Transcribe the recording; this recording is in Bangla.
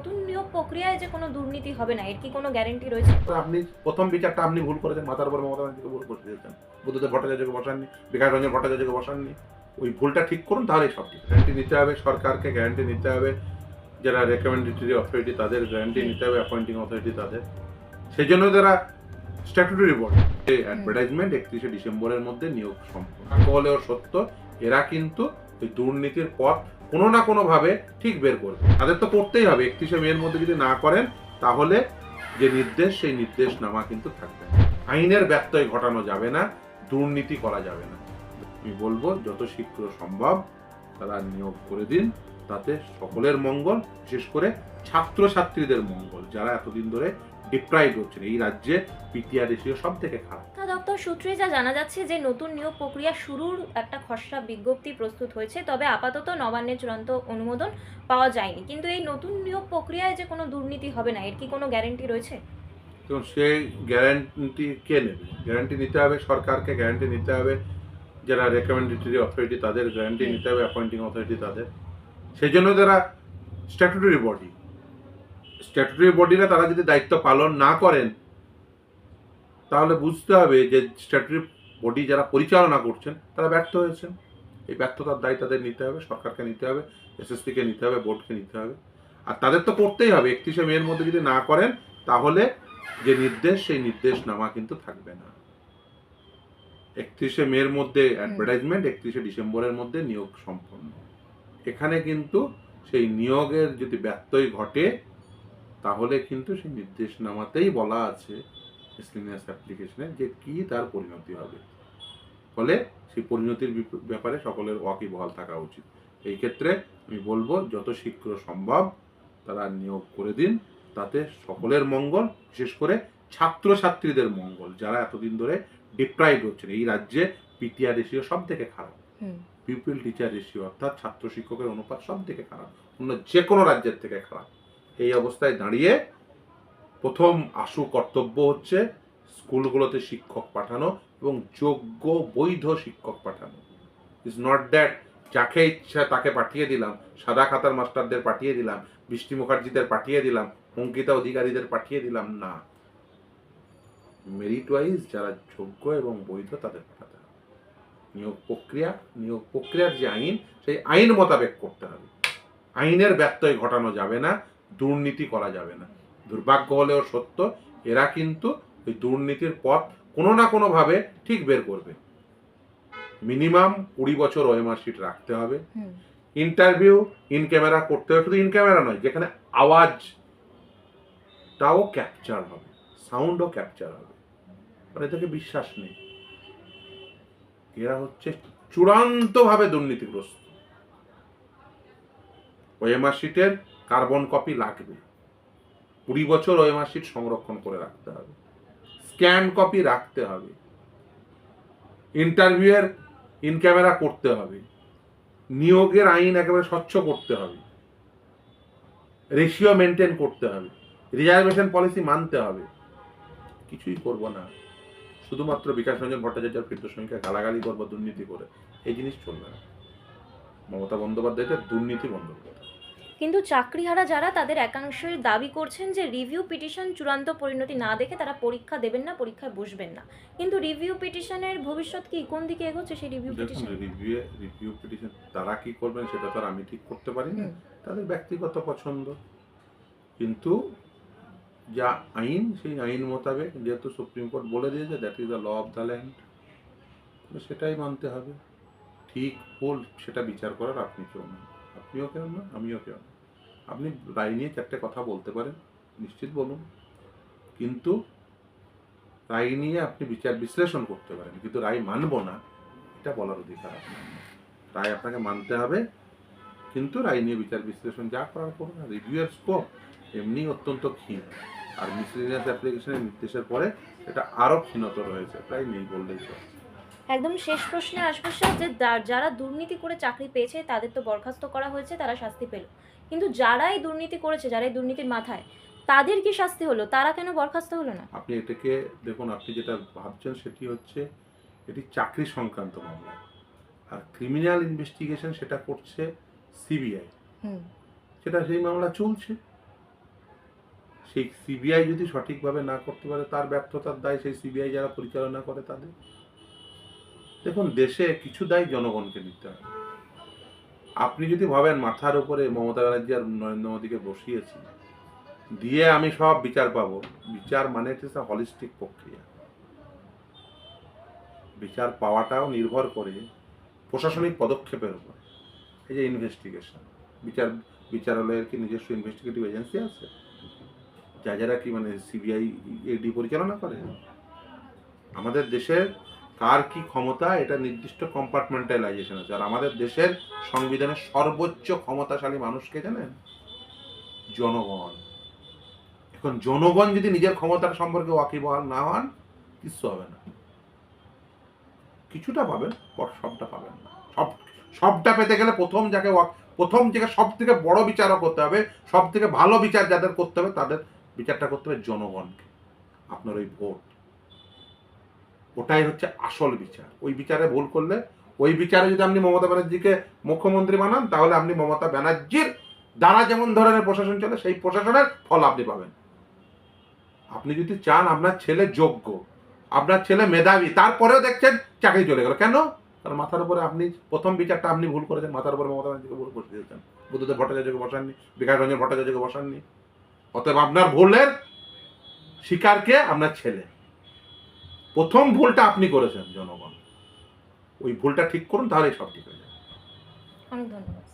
নতুন নিয়োগ প্রক্রিয়ায় যে কোনো দুর্নীতি হবে না এর কি কোনো গ্যারেন্টি রয়েছে? তো আপনি প্রথম বিচারটা আপনি ভুল করেছেন মাথার উপর মমতা ব্যানার্জিকে ভুল করে দিয়েছেন। বুদ্ধদেব ভট্টাচার্যকে বসাননি বিকাশ রঞ্জন ভট্টাচার্যকে বসাননি। ওই ভুলটা ঠিক করুন তাহলেই সব ঠিক গ্যারান্টি নিতে হবে সরকারকে গ্যারান্টি নিতে হবে যারা রেকমেন্ডেটরি অথরিটি তাদের গ্যারান্টি নিতে হবে অ্যাপয়েন্টিং অথরিটি তাদের। সেই জন্য যারা স্ট্যাটুটরি বোর্ড যে অ্যাডভার্টাইজমেন্ট একত্রিশে ডিসেম্বরের মধ্যে নিয়োগ সম্পূর্ণ হলেও সত্য এরা কিন্তু ওই দুর্নীতির পথ কোনো না কোনোভাবে ঠিক বের করবে। তাদের তো করতেই হবে, একত্রিশে মেয়ের মধ্যে যদি না করেন, তাহলে যে নির্দেশ, সেই নির্দেশ নামা কিন্তু থাকবে আইনের ব্যত্যয় ঘটানো যাবে না, দুর্নীতি করা যাবে না। আমি বলব, যত শীঘ্র সম্ভব তারা নিয়োগ করে দিন, তাতে সকলের মঙ্গল, বিশেষ করে ছাত্রছাত্রীদের মঙ্গল, যারা এতদিন ধরে ডিপ্রাইভ হচ্ছেন। এই রাজ্যে পিটিআর সব থেকে খারাপ। দপ্তর সূত্রে যা জানা যাচ্ছে যে নতুন নিয়োগ প্রক্রিয়া শুরুর একটা খসড়া বিজ্ঞপ্তি প্রস্তুত হয়েছে তবে আপাতত নবান্নের চূড়ান্ত অনুমোদন পাওয়া যায়নি। কিন্তু এই নতুন নিয়োগ প্রক্রিয়ায় যে কোনো দুর্নীতি হবে না এর কি কোনো গ্যারেন্টি রয়েছে? এবং সেই গ্যারান্টি কে নেবে? গ্যারান্টি নিতে হবে সরকারকে গ্যারান্টি নিতে হবে যারা রেকমেন্ডেটরি অথরিটি তাদের গ্যারান্টি নিতে হবে অ্যাপয়েন্টিং অথরিটি তাদের। সেই জন্য যারা স্ট্যাটুটরি বডি স্ট্যাটুটরি বডিরা তারা যদি দায়িত্ব পালন না করেন তাহলে বুঝতে হবে যে স্ট্যাটুটরি বডি যারা পরিচালনা করছেন তারা ব্যর্থ হয়েছেন। এই ব্যর্থতার দায় তাদের নিতে হবে সরকারকে নিতে হবে এসএসসিকে নিতে হবে বোর্ডকে নিতে হবে। আর তাদের তো করতেই হবে একত্রিশে মেয়ের মধ্যে যদি না করেন তাহলে যে নির্দেশ সেই নির্দেশ নামা কিন্তু থাকবে না। একত্রিশে মের মধ্যে অ্যাডভার্টাইজমেন্ট একত্রিশে ডিসেম্বরের মধ্যে নিয়োগ সম্পন্ন। এখানে কিন্তু সেই নিয়োগের যদি ব্যত্যয় ঘটে তাহলে কিন্তু সেই নির্দেশ নামাতেই বলা আছে মিসলিনিয়াস অ্যাপ্লিকেশনে যে কি তার পরিণতি হবে। ফলে সেই পরিণতির ব্যাপারে সকলের ওয়াকিবহাল থাকা উচিত। এই ক্ষেত্রে আমি বলব যত শীঘ্র সম্ভব তারা নিয়োগ করে দিন। তাতে সকলের মঙ্গল বিশেষ করে ছাত্রছাত্রীদের মঙ্গল। যারা এতদিন ধরে ডিপ্রাইভ হচ্ছেন এই রাজ্যে পিটিআর রেশিও সব থেকে খারাপ পিপল টিচার রেশিও অর্থাৎ ছাত্র শিক্ষকের অনুপাত সব থেকে খারাপ। অন্য যে কোনো রাজ্যের থেকে খারাপ। এই অবস্থায় দাঁড়িয়ে প্রথম আশু কর্তব্য হচ্ছে স্কুলগুলোতে শিক্ষক পাঠানো এবং যোগ্য বৈধ শিক্ষক পাঠানো। ইজ নট দ্যাট যাকে ইচ্ছা তাকে পাঠিয়ে দিলাম, সাদা খাতার মাস্টারদের পাঠিয়ে দিলাম, বৃষ্টি মুখার্জিদের পাঠিয়ে দিলাম, অঙ্কিতা অধিকারীদের পাঠিয়ে দিলাম, না। মেরিট ওয়াইজ যারা যোগ্য এবং বৈধ তাদের পাঠাতে হবে। নিয়োগ প্রক্রিয়া, নিয়োগ প্রক্রিয়ার যে আইন, সেই আইন মোতাবেক করতে হবে। আইনের ব্যত্যয় ঘটানো যাবে না, দুর্নীতি করা যাবে না। দুর্ভাগ্য হলেও সত্য এরা কিন্তু ওই দুর্নীতির পথ কোনো না কোনোভাবে ঠিক বের করবে। মিনিমাম কুড়ি বছর ওএমআর শিট রাখতে হবে। ইন্টারভিউ ইন ক্যামেরা করতে হবে শুধু ইন ক্যামেরা নয় যেখানে আওয়াজটাও ক্যাপচার হবে সাউন্ডও ক্যাপচার হবে। মানে এটাকে বিশ্বাস নেই। এরা হচ্ছে চূড়ান্তভাবে দুর্নীতিগ্রস্ত। ওএমআর শিটের কার্বন কপি লাগবে। কুড়ি বছর ওএমআর সংরক্ষণ করে রাখতে হবে। স্ক্যান কপি রাখতে হবে। ইন্টারভিউয়ের ইন ক্যামেরা করতে হবে। নিয়োগের আইন একেবারে স্বচ্ছ করতে হবে। রেশিও মেনটেন করতে হবে। রিজার্ভেশন পলিসি মানতে হবে। কিছুই করব না। শুধুমাত্র বিকাশ রঞ্জন ভট্টাচার্যের ফিরত সংখ্যা গালাগালি করব দুর্নীতি করে। এই জিনিস চলবে না। মমতা বন্দ্যোপাধ্যায়কে দুর্নীতি হবে। কিন্তু চাকরিহারা যারা তাদের একাংশের দাবি করছেন যে রিভিউ পিটিশন চূড়ান্ত পরিণতি না দেখে তারা পরীক্ষা দেবেন না পরীক্ষায় বসবেন না। কিন্তু রিভিউ পিটিশনের ভবিষ্যৎ কি কোন দিকে এগোচ্ছে সেই review petition review review petition তারা কি করবেন সেটা তো আর আমি ঠিক করতে পারি না। তাদের ব্যক্তিগত পছন্দ। কিন্তু যা আইন সেই আইন মোতাবেক যেহেতু সুপ্রিম কোর্ট বলে দিয়েছে that is the law of the land সেটাই মানতে হবে। ঠিক ভুল সেটা বিচার করার আপনি কেউ না আপনিও কেউ না আমিও কেউ না আপনি রায় নিয়ে চারটে কথা বলতে পারেন, নিশ্চিত বলুন। কিন্তু রায় নিয়ে আপনি বিচার বিশ্লেষণ করতে পারেন, কিন্তু রায় মানব না, এটা বলার অধিকার আপনার রায় আপনাকে মানতে হবে, কিন্তু রায় নিয়ে বিচার বিশ্লেষণ যা করার করুন রিভিউয়ের স্কোপ এমনি অত্যন্ত ক্ষীণ। আর মিসলিনিয়াস অ্যাপ্লিকেশনের নির্দেশের পরে এটা আরও ক্ষীণতর হয়েছে, প্রায় নেই বললেই চলে। একদম শেষ প্রশ্নে আসব স্যার যে যারা দুর্নীতি করে চাকরি পেয়েছে তাদের তো বরখাস্ত করা হয়েছে তারা শাস্তি পেল। কিন্তু যারাই দুর্নীতি করেছে যারাই দুর্নীতির মাথায় তাদের কি শাস্তি হলো? তারা কেন বরখাস্ত হলো না? আপনি এটাকে দেখুন আপনি যেটা ভাবছেন সেটি হচ্ছে এটি চাকরি সংক্রান্ত মামলা। আর ক্রিমিনাল ইনভেস্টিগেশন সেটা করছে সিবিআই হুম। সেটা সেই মামলা চলছে। সেই সিবিআই যদি সঠিকভাবে না করতে পারে তার ব্যর্থতার দায় সেই সিবিআই যারা পরিচালনা করে তাদের। দেখুন, দেশে কিছু দায় জনগণকে নিতে হবে আপনি যদি ভাবেন মাথার উপরে মমতা ব্যানার্জি আর নরেন্দ্র মোদীকে বসিয়েছি, দিয়ে আমি সব বিচার পাবো, বিচার মানে হচ্ছে হলিস্টিক প্রক্রিয়া। বিচার পাওয়াটাও নির্ভর করে প্রশাসনিক পদক্ষেপের উপর। এই যে ইনভেস্টিগেশন বিচার, বিচারালয়ের কি নিজস্ব ইনভেস্টিগেটিভ এজেন্সি আছে? যা যারা কি মানে সিবিআই এডি পরিচালনা করে? আমাদের দেশের কার কি ক্ষমতা, এটা নির্দিষ্ট কম্পার্টমেন্টালাইজেশন আছে। আর আমাদের দেশের সংবিধানের সর্বোচ্চ ক্ষমতাশালী মানুষকে জানেন? জনগণ। এখন জনগণ যদি নিজের ক্ষমতার সম্পর্কে ওয়াকিবহাল না হন, কিচ্ছু হবে না। কিছুটা পাবেন, পর সবটা পাবেন না। সব, সবটা পেতে গেলে প্রথম যাকে প্রথম থেকে সব থেকে বড় বিচারও করতে হবে সব থেকে ভালো বিচার যাদের করতে হবে, তাদের বিচারটা করতে হবে জনগণকে। আপনার ওই ভোট। ওটাই হচ্ছে আসল বিচার। ওই বিচারে ভুল করলে, ওই বিচারে যদি আপনি মমতা ব্যানার্জিকে মুখ্যমন্ত্রী বানান, তাহলে আপনি মমতা ব্যানার্জির দ্বারা যেমন ধরনের প্রশাসন চলে, সেই প্রশাসনের ফল আপনি পাবেন। আপনি যদি চান আপনার ছেলে যোগ্য, আপনার ছেলে মেধাবী, তারপরেও দেখছেন চাকরি চলে গেল। কেন? কারণ মাথার উপরে আপনি প্রথম বিচারটা আপনি ভুল করেছেন, মাথার উপরে মমতা ব্যানার্জিকে ভুল বসে দিয়েছেন। বুদ্ধদেব ভট্টাচার্যকে বসাননি, বিকাশ রঞ্জন ভট্টাচার্যকে বসাননি। অতএব আপনার ভুলের শিকারকে আপনার ছেলে। প্রথম ভুলটা আপনি করেছেন জনগণ। ওই ভুলটা ঠিক করুন, তাহলেই সব ঠিক হয়ে যাবে। অনেক ধন্যবাদ।